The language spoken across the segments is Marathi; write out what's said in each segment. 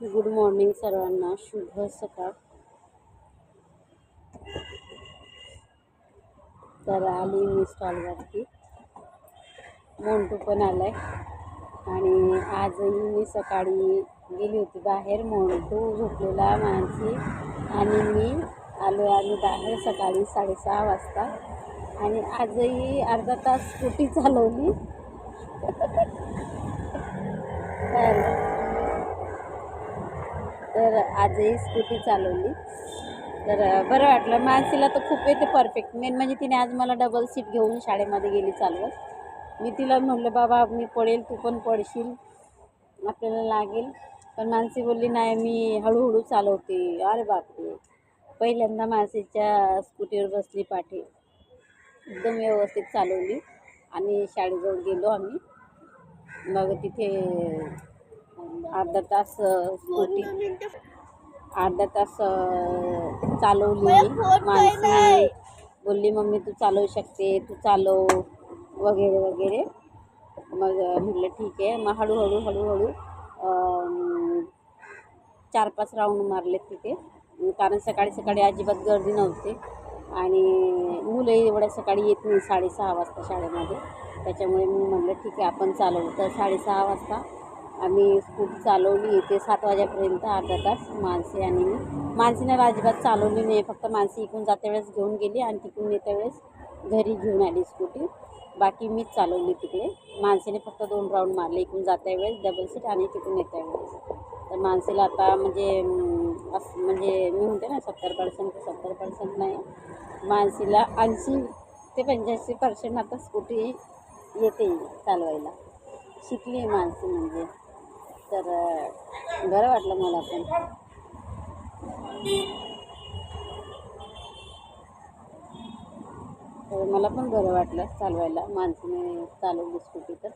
गुड मॉर्निंग सर्वांना. शुभ सकाळ. तर आली मी स्टॉलवरती मोंटू पण आलाय. आणि आजही मी सकाळी गेली होती बाहेर. मोंटू झोपलेला माझी. आणि मी आलो आम्ही बाहेर सकाळी साडेसहा वाजता. आणि आजही अर्धा तास स्कूटी चालवली. तर तर आजही स्कूटी चालवली. तर बरं वाटलं. मानसीला तर खूप येते परफेक्ट मेन म्हणजे तिने आज मला डबल सीट घेऊन शाळेमध्ये गेली चालवत. मी तिला म्हटलं बाबा मी पडेल तू पण पडशील. आपल्याला लागेल. पण मानसी बोलली नाही मी हळूहळू चालवते. अरे बापरे. पहिल्यांदा मानसीच्या स्कूटीवर बसली पाठी. एकदम व्यवस्थित चालवली. आणि शाळेजवळ गेलो आम्ही. मग तिथे अर्धा तास स्कूटी. अर्धा तास चालवली मी. मानसी बोलली मम्मी तू चालवू शकते तू चालव वगैरे वगैरे. मग म्हटलं ठीक आहे. मग हळूहळू हळूहळू चार पाच राऊंड मारले तिथे. कारण सकाळी सकाळी अजिबात गर्दी नव्हती. आणि मुलंही एवढ्या सकाळी येत नाही साडेसहा वाजता शाळेमध्ये. त्याच्यामुळे मी म्हटलं ठीक आहे आपण चालवू. तर साडेसहा वाजता आम्ही स्कूटी चालवली ते सात वाजेपर्यंत अर्धा तास मानसी आणि मी. मानसीनं अजिबात चालवली नाही फक्त मानसी इकडून जात्या वेळेस घेऊन गेली आणि तिकडून येत्या वेळेस घरी घेऊन आली स्कूटी बाकी मीच चालवली तिकडे. मानसीने फक्त दोन राऊंड मारले इकडून जात्या वेळेस डबल सीट आणि तिकडून येत्या वेळेस. तर मानसीला आता म्हणजे असं म्हणजे मी म्हणते ना सत्तर पर्सेंट ते सत्तर पर्सेंट नाही. मानसीला ऐंशी ते पंच्याऐंशी पर्सेंट आता स्कूटी येते चालवायला. शिकली आहे मानसी म्हणजे. बरं वाटलं मला पण. तर मला पण बरं वाटलं चालवायला. माणसाने चालवली स्कूटी तर.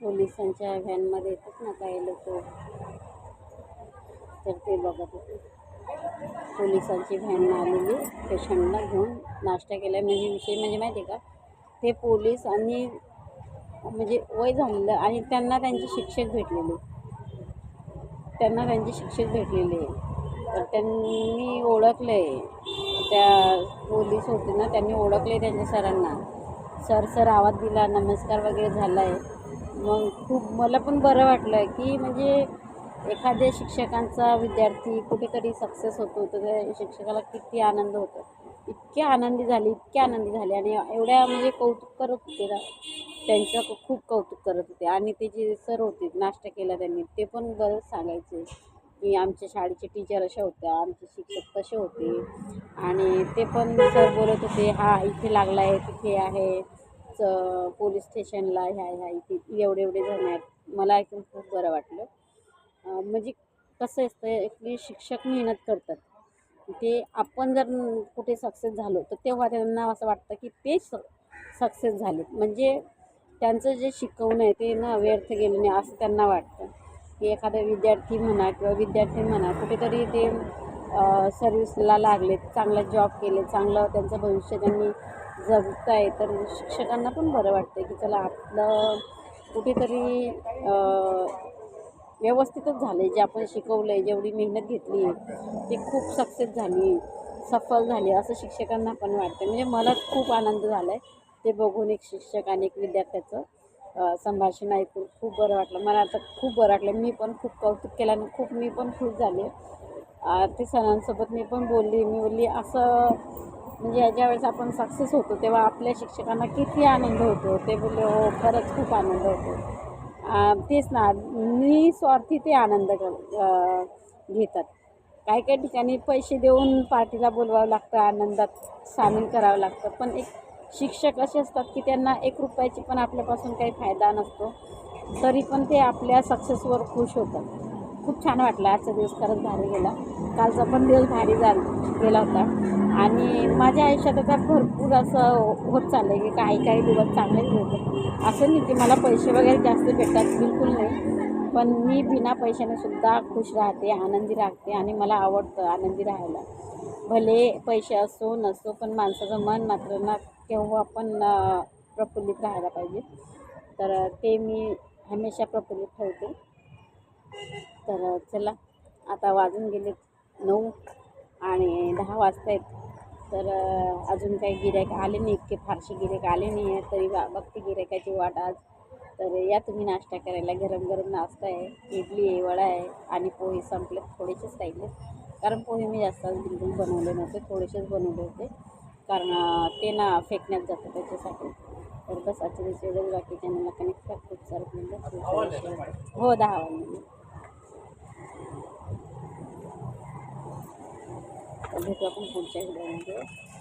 पोलिसांच्या व्हॅनमध्ये येतात ना काही लोक. तर ते बघत होते. पोलिसांची व्हॅन आलेली पेशंटला घेऊन नाश्ता केला. म्हणजे विषय म्हणजे माहिती आहे का? ते पोलीस आणि म्हणजे वय झालेलं आणि त्यांना त्यांची शिक्षक भेटलेली. त्यांना त्यांचे शिक्षक भेटलेले. तर त्यांनी ओळखलं. आहे त्या पोलीस होते ना त्यांनी ओळखले त्यांच्या सरांना. सर सर आवाज दिला नमस्कार वगैरे झाला आहे मग खूप मला पण बरं वाटलं की म्हणजे एखाद्या शिक्षकांचा विद्यार्थी कुठेतरी सक्सेस होतो तर त्या शिक्षकाला किती आनंद होतो. इतके आनंदी झाले इतके आनंदी झाले. आणि एवढ्या म्हणजे कौतुक करत होते ना त्यांचं खूप कौतुक करत होते. आणि ते जे सर होते नाश्ता केला त्यांनी ते पण बरंच सांगायचे की आमच्या शाळेचे टीचर अशा होत्या आमचे शिक्षक तसे होते. आणि ते पण सर बोलत होते हा इथे लागला आहे तिथे आहे च पोलीस स्टेशनला ह्या ह्या इथे एवढे एवढे जण आहेत. मला ऐकून खूप बरं वाटलं. म्हणजे कसं असतं की शिक्षक मेहनत करतात. ते आपण जर कुठे सक्सेस झालो तर तेव्हा त्यांना असं वाटतं की ते स सक्सेस झाले म्हणजे त्यांचं जे शिकवणं आहे ते ना व्यर्थ गेलं नाही असं त्यांना वाटतं. की एखादा विद्यार्थी म्हणा किंवा विद्यार्थी म्हणा कुठेतरी ते सर्विसला लागले चांगला जॉब केले चांगलं त्यांचं भविष्य त्यांनी जगत आहे तर शिक्षकांना पण बरं वाटतं की चला आपलं कुठेतरी व्यवस्थितच झालं आहे जे आपण शिकवलं आहे जेवढी मेहनत घेतली आहे ती खूप सक्सेस झाली सफल झाली असं शिक्षकांना पण वाटतं म्हणजे मला खूप आनंद झाला आहे ते बघून एक शिक्षक आणि एक विद्यार्थ्याचं संभाषण ऐकून खूप बरं वाटलं. मला आता खूप बरं वाटलं. मी पण खूप कौतुक केल्यानं खूप मी पण खुश झाले. ते सरांसोबत मी पण बोलली. मी बोलली असं म्हणजे ज्यावेळेस आपण सक्सेस होतो तेव्हा आपल्या शिक्षकांना किती आनंद होतो. ते बोलले हो खरंच खूप आनंद होतो. तेच ना निस्वार्थी ते आनंद घेतात. काही काही ठिकाणी पैसे देऊन पार्टीला बोलवावं लागतं आनंदात सामील करावं लागतं. पण एक शिक्षक असे असतात की त्यांना एक रुपयाची पण आपल्यापासून काही फायदा नसतो. तरी पण ते आपल्या सक्सेसवर खुश होतात. खूप छान वाटलं आजचा दिवस खरंच भारी गेला. कालचा पण दिवस भारी झाला गेला होता. आणि माझ्या आयुष्यात आता भरपूर असं होत चाललं आहे की काही काही दिवस चांगलेच होते. असं नाही की मला पैसे वगैरे जास्त भेटतात बिलकुल नाही. पण मी बिना पैशाने सुद्धा खुश राहते आनंदी राहते आणि मला आवडतं आनंदी राहायला. भले पैसे असो नसो पण माणसाचं मन मात्र ना केव्हा पण प्रफुल्लित राहायला पाहिजे. तर ते मी हमेशा प्रफुल्लित ठेवते. तर चला आता वाजून गेले नऊ आणि दहा वाजता आहेत तर अजून काही गिऱ्हाईक आले नाही इतके फारसे गिऱ्हाईक आले नाही आहे तरी बा बघते गिऱ्हाईकाची वाट आज. तर या तुम्ही नाश्ता करायला गरम गरम नाश्ता आहे इडली आहे वडा आहे आणि पोहे संपले थोडेसेच राहिले. कारण पोहे मी जास्त बिलकुल बनवले नव्हते थोडेसेच बनवले होते. कारण ते ना फेकण्यात जातं त्याच्यासाठी. तर बस आजच्या दिवशी एवढंच बाकी चॅनलला कनेक्ट करा खूप सारं हो दहा वाजले. भेटू आपण पुढच्या व्हिडिओमध्ये